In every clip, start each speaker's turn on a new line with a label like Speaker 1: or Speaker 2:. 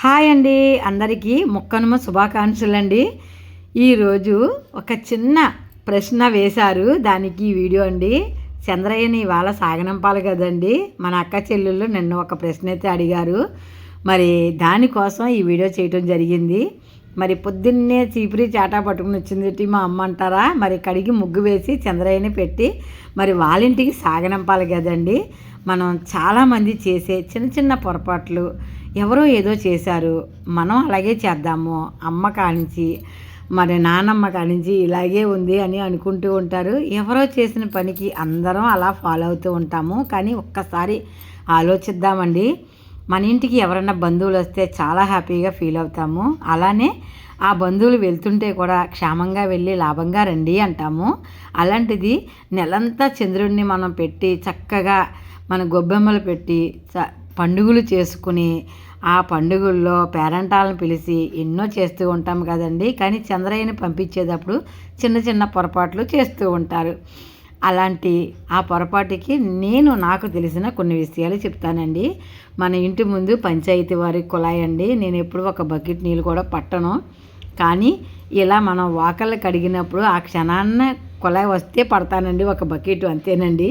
Speaker 1: Hi అండి. అందరికీ ముక్కనుమ శుభాకాంక్షలు అండి ఈరోజు ఒక చిన్న ప్రశ్న వేశారు. దానికి వీడియో అండి. చంద్రయ్యని ఇవాళ సాగనంపాలి కదండి. మన అక్క చెల్లెళ్ళు నిన్న ఒక ప్రశ్న అయితే అడిగారు. మరి దానికోసం ఈ వీడియో చేయటం జరిగింది. మరి పొద్దున్నే చీపురి చాటా పట్టుకుని వచ్చింది మా అమ్మ అంటారా? మరి కడిగి ముగ్గు వేసి చంద్రయ్యని పెట్టి మరి వాళ్ళింటికి సాగనంపాలి కదండి. మనం చాలామంది చేసే చిన్న చిన్న పొరపాట్లు ఎవరో ఏదో చేశారు. మనం అలాగే చేద్దాము. అమ్మ కానించి మరి నానమ్మ కానించి ఇలాగే ఉంది అని అనుకుంటూ ఉంటారు. ఎవరో చేసిన పనికి అందరం అలా ఫాలో అవుతూ ఉంటాము. కానీ ఒక్కసారి ఆలోచిద్దామండి. మన ఇంటికి ఎవరైనా బంధువులు వస్తే చాలా హ్యాపీగా ఫీల్ అవుతాము. అలానే ఆ బంధువులు వెళ్తుంటే కూడా క్షేమంగా వెళ్ళి లాభంగా రండి అంటాము. అలాంటిది నెలంతా చంద్రుడిని మనం పెట్టి చక్కగా మన గొబ్బెమ్మలు పెట్టి చ పండుగలు చేసుకుని ఆ పండుగల్లో పేరెంటాలను పిలిచి ఎన్నో చేస్తూ ఉంటాం కదండి. కానీ చంద్రయ్యని పంపించేటప్పుడు చిన్న చిన్న పొరపాట్లు చేస్తూ ఉంటారు. అలాంటి ఆ పొరపాటుకి నేను నాకు తెలిసిన కొన్ని విషయాలు చెప్తానండి. మన ఇంటి ముందు పంచాయతీ వారి కుళాయి అండి నేను ఎప్పుడు ఒక బకెట్ నీళ్ళు కూడా పట్టను. కానీ ఇలా మనం వాకళ్ళు కడిగినప్పుడు ఆ క్షణాన్న కుళాయి వస్తే పడతానండి ఒక బకెట్ అంతేనండి.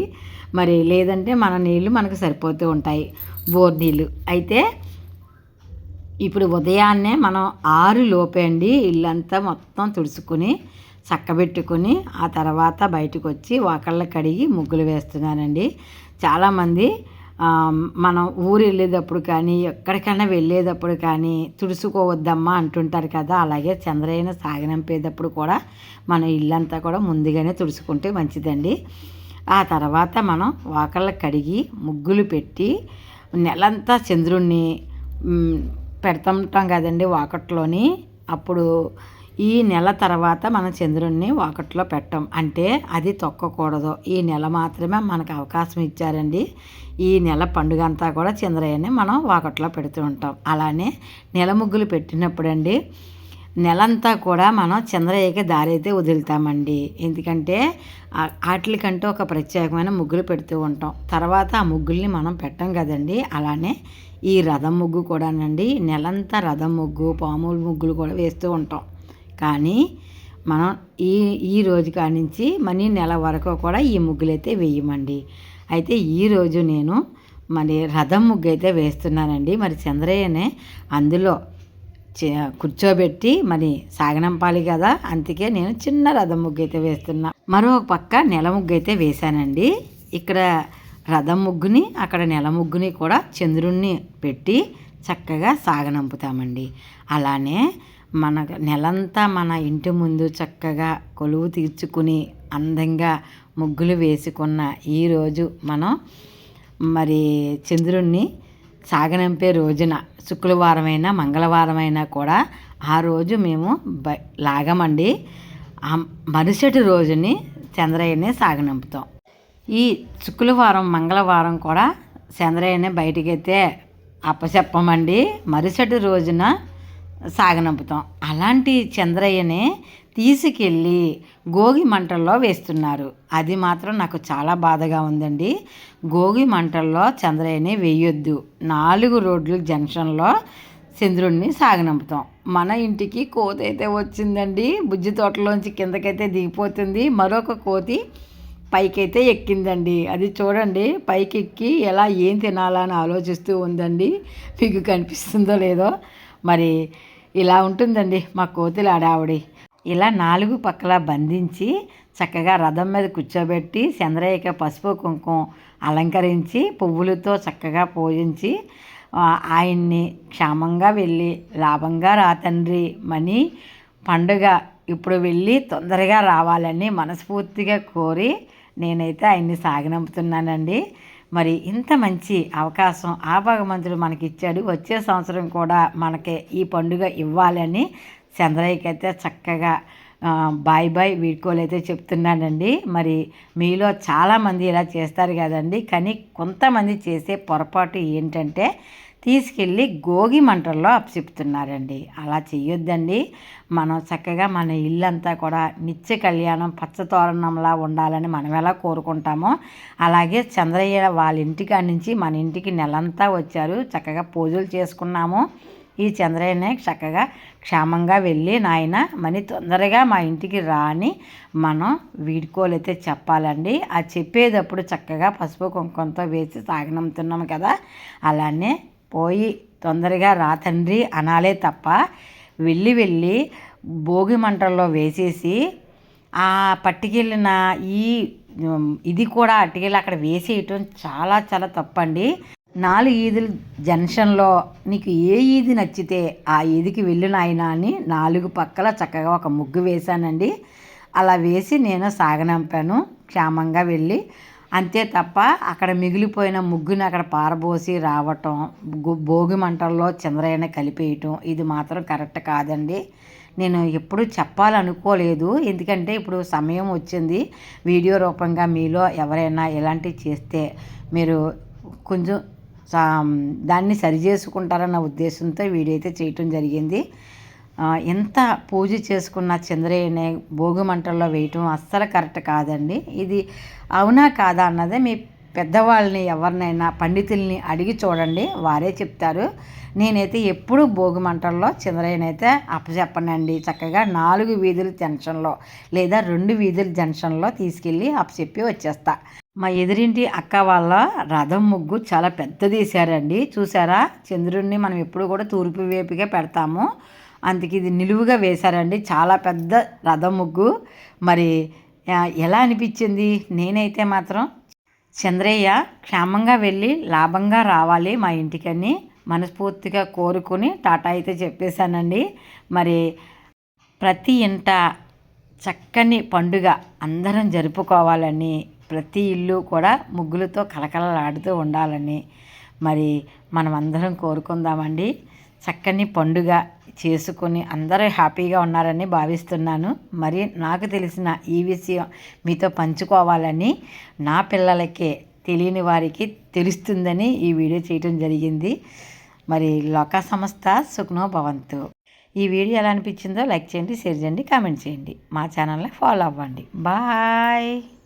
Speaker 1: మరి లేదంటే మన నీళ్ళు మనకు సరిపోతూ ఉంటాయి బోర్ నీళ్ళు అయితే ఇప్పుడు ఉదయాన్నే మనం ఆరు లోపే అండి ఇల్లంతా మొత్తం తుడుచుకుని చక్కబెట్టుకుని ఆ తర్వాత బయటకు వచ్చి వాకళ్ళ కడిగి ముగ్గులు వేస్తున్నానండి. చాలామంది మనం ఊరు వెళ్ళేటప్పుడు కానీ ఎక్కడికైనా వెళ్ళేటప్పుడు కానీ తుడుచుకోవద్దమ్మా అంటుంటారు కదా. అలాగే చంద్రయ్యను సాగనంపేటప్పుడు కూడా మన ఇల్లంతా కూడా ముందుగానే తుడుచుకుంటే మంచిదండి. ఆ తర్వాత మనం వాకళ్ళ కడిగి ముగ్గులు పెట్టి నెలంతా చంద్రుణ్ణి పెడతాం కదండి వాకట్లోని. అప్పుడు ఈ నెల తర్వాత మన చంద్రుణ్ణి వాకట్లో పెట్టం. అంటే అది తొక్కకూడదు. ఈ నెల మాత్రమే మనకు అవకాశం ఇచ్చారండి. ఈ నెల పండుగ అంతా కూడా చంద్రయ్యని మనం వాకట్లో పెడుతూ ఉంటాం. అలానే నెల ముగ్గులు పెట్టినప్పుడండి నెలంతా కూడా మనం చంద్రయ్యకి దారి అయితే వదులుతామండి. ఎందుకంటే వాటికంటే ఒక ప్రత్యేకమైన ముగ్గులు పెడుతూ ఉంటాం. తర్వాత ఆ ముగ్గుల్ని మనం పెట్టం కదండి. అలానే ఈ రథం ముగ్గు కూడానండి. నెలంతా రథం ముగ్గు పాముల ముగ్గులు కూడా వేస్తూ ఉంటాం. కానీ మనం ఈ ఈ రోజు కాడి నుంచి మనీ నెల వరకు కూడా ఈ ముగ్గులైతే వేయమండి. అయితే ఈరోజు నేను మరి రథం ముగ్గు అయితే వేస్తున్నానండి. మరి చంద్రయ్యనే అందులో కూర్చోబెట్టి మరి సాగనంపాలి కదా అందుకే నేను చిన్న రథం ముగ్గు అయితే వేస్తున్నా. మరో పక్క నెల ముగ్గు అయితే వేశానండి. ఇక్కడ రథం ముగ్గుని అక్కడ నెల ముగ్గుని కూడా చంద్రుణ్ణి పెట్టి చక్కగా సాగనంపుతామండి. అలానే మన నెలంతా మన ఇంటి ముందు చక్కగా కొలువు తీర్చుకుని అందంగా ముగ్గులు వేసుకున్న ఈరోజు మనం మరి చంద్రుణ్ణి సాగనంపే రోజున శుక్రవారమైనా మంగళవారమైనా కూడా ఆ రోజు మేము బ లాగమండి. మరుసటి రోజుని చంద్రయ్యనే సాగనంపుతాం. ఈ శుక్రవారం మంగళవారం కూడా చంద్రయ్యనే బయటికైతే అప్పచెప్పమండి. మరుసటి రోజున సాగనంపుతాం. అలాంటి చంద్రయ్యనే తీసుకెళ్ళి గోగి మంటల్లో వేస్తున్నారు. అది మాత్రం నాకు చాలా బాధగా ఉందండి. గోగి మంటల్లో చంద్రయ్యని వేయొద్దు. నాలుగు రోడ్లు జంక్షన్లో చంద్రుడిని సాగనంపుతాం. మన ఇంటికి కోతి అయితే వచ్చిందండి. బుజ్జి తోటలోంచి కిందకైతే దిగిపోతుంది. మరొక కోతి పైకైతే ఎక్కిందండి. అది చూడండి పైకి ఎక్కి ఎలా ఏం తినాలని ఆలోచిస్తూ ఉందండి. మీకు కనిపిస్తుందో లేదో మరి ఇలా ఉంటుందండి మా కోతులు ఆడావిడి. ఇలా నాలుగు పక్కల బంధించి చక్కగా రథం మీద కూర్చోబెట్టి చంద్రయ్యక పసుపు కుంకుమ అలంకరించి పువ్వులతో చక్కగా పూజించి ఆయన్ని క్షేమంగా వెళ్ళి లాభంగా రా తండ్రి మని పండుగ ఇప్పుడు వెళ్ళి తొందరగా రావాలని మనస్ఫూర్తిగా కోరి నేనైతే ఆయన్ని సాగనంపుతున్నానండి. మరి ఇంత మంచి అవకాశం ఆ భగవంతుడు మనకి ఇచ్చాడు వచ్చే సంవత్సరం కూడా మనకి ఈ పండుగ ఇవ్వాలని చంద్రయ్యకి అయితే చక్కగా బాయ్ బాయ్ వీడ్కోలు అయితే చెప్తున్నానండి మరి మీలో చాలామంది ఇలా చేస్తారు కదండి. కానీ కొంతమంది చేసే పొరపాటు ఏంటంటే తీసుకెళ్ళి గోగి మంటల్లో అప్పచెప్తున్నారండి. అలా చెయ్యొద్దండి. మనం చక్కగా మన ఇల్లంతా కూడా నిత్య కళ్యాణం పచ్చతోరణంలా ఉండాలని మనం ఎలా కోరుకుంటామో అలాగే చంద్రయ్య వాళ్ళ ఇంటికాడ నుంచి మన ఇంటికి నెలంతా వచ్చారు. చక్కగా పూజలు చేసుకున్నాము. ఈ చంద్రయ్యనే చక్కగా క్షేమంగా వెళ్ళి నాయన మని తొందరగా మా ఇంటికి రాని మనం వీడుకోలైతే చెప్పాలండి. ఆ చెప్పేటప్పుడు చక్కగా పసుపు కుంకుమతో వేసి సాగనంతున్నాం కదా. అలానే పోయి తొందరగా రా తండ్రి అనాలే తప్ప. వెళ్ళి వెళ్ళి భోగి మంటల్లో వేసేసి ఆ పట్టుకెళ్ళిన ఈ ఇది కూడా అట్టుకెళ్ళి అక్కడ వేసేయటం చాలా చాలా తప్పండి. నాలుగు ఈదులు జంక్షన్లో నీకు ఏ ఈది నచ్చితే ఆ ఈదికి వెళ్ళిన ఆయన అని నాలుగు పక్కల చక్కగా ఒక ముగ్గు వేశానండి. అలా వేసి నేను సాగనంపాను. క్షేమంగా వెళ్ళి అంతే తప్ప అక్కడ మిగిలిపోయిన ముగ్గుని అక్కడ పారబోసి రావటం భోగి మంటల్లో చంద్రయ్యని కలిపేయటం ఇది మాత్రం కరెక్ట్ కాదండి. నేను ఎప్పుడు చెప్పాలనుకోలేదు. ఎందుకంటే ఇప్పుడు సమయం వచ్చింది. వీడియో రూపంగా మీలో ఎవరైనా ఇలాంటివి చేస్తే మీరు కొంచెం దాన్ని సరి చేసుకుంటారన్న ఉద్దేశంతో వీడియో అయితే చేయటం జరిగింది. ఎంత పూజ చేసుకున్న చంద్రయ్యని భోగి మంటల్లో వేయటం అస్సలు కరెక్ట్ కాదండి. ఇది అవునా కాదా అన్నదే మీ పెద్దవాళ్ళని ఎవరినైనా పండితుల్ని అడిగి చూడండి వారే చెప్తారు. నేనైతే ఎప్పుడు భోగి మంటల్లో చంద్రయ్యనైతే అప్పచెప్పనండి. చక్కగా నాలుగు వీధుల జంక్షన్లో లేదా రెండు వీధుల జంక్షన్లో తీసుకెళ్ళి అప్పచెప్పి వచ్చేస్తా. మా ఎదురింటి అక్క వాళ్ళ రథం ముగ్గు చాలా పెద్దది వేసారండి చూసారా? చంద్రుడిని మనం ఎప్పుడు కూడా తూర్పు వేపుగా పెడతాము. అందుకే ఇది నిలువుగా వేశారండి. చాలా పెద్ద రథం ముగ్గు. మరి ఎలా అనిపించింది? నేనైతే మాత్రం చంద్రయ్య క్షేమంగా వెళ్ళి లాభంగా రావాలి మా ఇంటికని మనస్ఫూర్తిగా కోరుకుని టాటా అయితే చెప్పేశానండి. మరి ప్రతి ఇంట చక్కని పండుగ అందరం జరుపుకోవాలని ప్రతి ఇల్లు కూడా ముగ్గులతో కలకలలాడుతూ ఉండాలని మరి మనం అందరం కోరుకుందామండి. చక్కని పండుగ చేసుకొని అందరూ హ్యాపీగా ఉన్నారని భావిస్తున్నాను. మరి నాకు తెలిసిన ఈ విషయం మీతో పంచుకోవాలని నా పిల్లలకే తెలియని వారికి తెలుస్తుందని ఈ వీడియో చేయడం జరిగింది. మరి లోక సంస్థ సుఖ్నో భవంతు. ఈ వీడియో ఎలా అనిపించిందో లైక్ చేయండి షేర్ చేయండి కామెంట్ చేయండి. మా ఛానల్ని ఫాలో అవ్వండి. బాయ్!